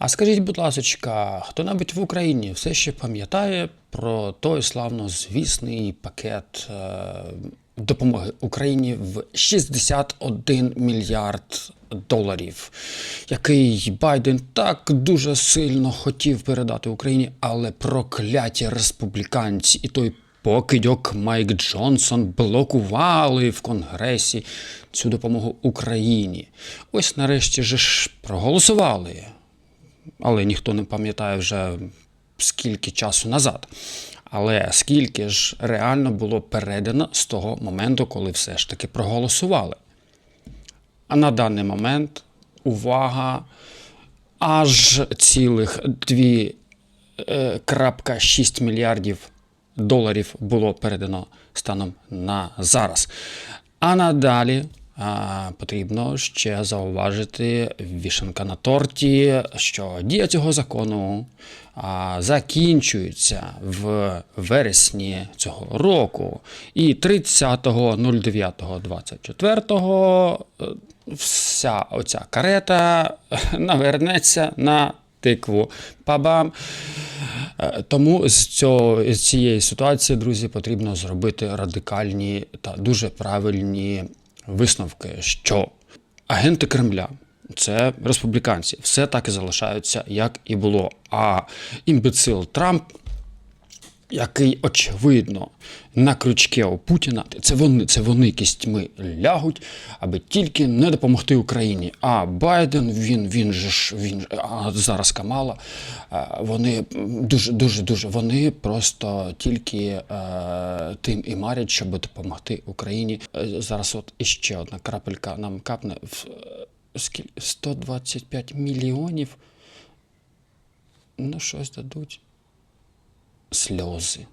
А скажіть, будь ласка, хто-небудь в Україні все ще пам'ятає про той славнозвісний пакет е, допомоги Україні в 61 мільярд доларів, який Байден так дуже сильно хотів передати Україні, але прокляті республіканці і той покидьок Майк Джонсон блокували в Конгресі цю допомогу Україні. Ось нарешті же ж проголосували але ніхто не пам'ятає вже скільки часу назад. Але скільки ж реально було передано з того моменту, коли все ж таки проголосували. А на даний момент увага, аж цілих 2,6 мільярдів доларів було передано станом на зараз. А надалі потрібно ще зауважити вішенка на торті, що дія цього закону закінчується в вересні цього року. І 30.09.24 е, вся оця карета навернеться на тикву. Пабам. Е, Тому з, цього, з цієї ситуації, друзі, потрібно зробити радикальні та дуже правильні висновки, що агенти Кремля. Це республіканці, все так і залишаються, як і було. А імбецил Трамп, який очевидно на крючке у Путіна, це вони, це вони кістьми лягуть, аби тільки не допомогти Україні. А Байден, він, він же ж він а зараз Камала. Вони дуже дуже дуже вони просто тільки е, тим і марять, щоб допомогти Україні. Е, Зараз, от іще одна крапелька нам капне в е, скільки 125 мільйонів. Ну, щось дадуть сльози.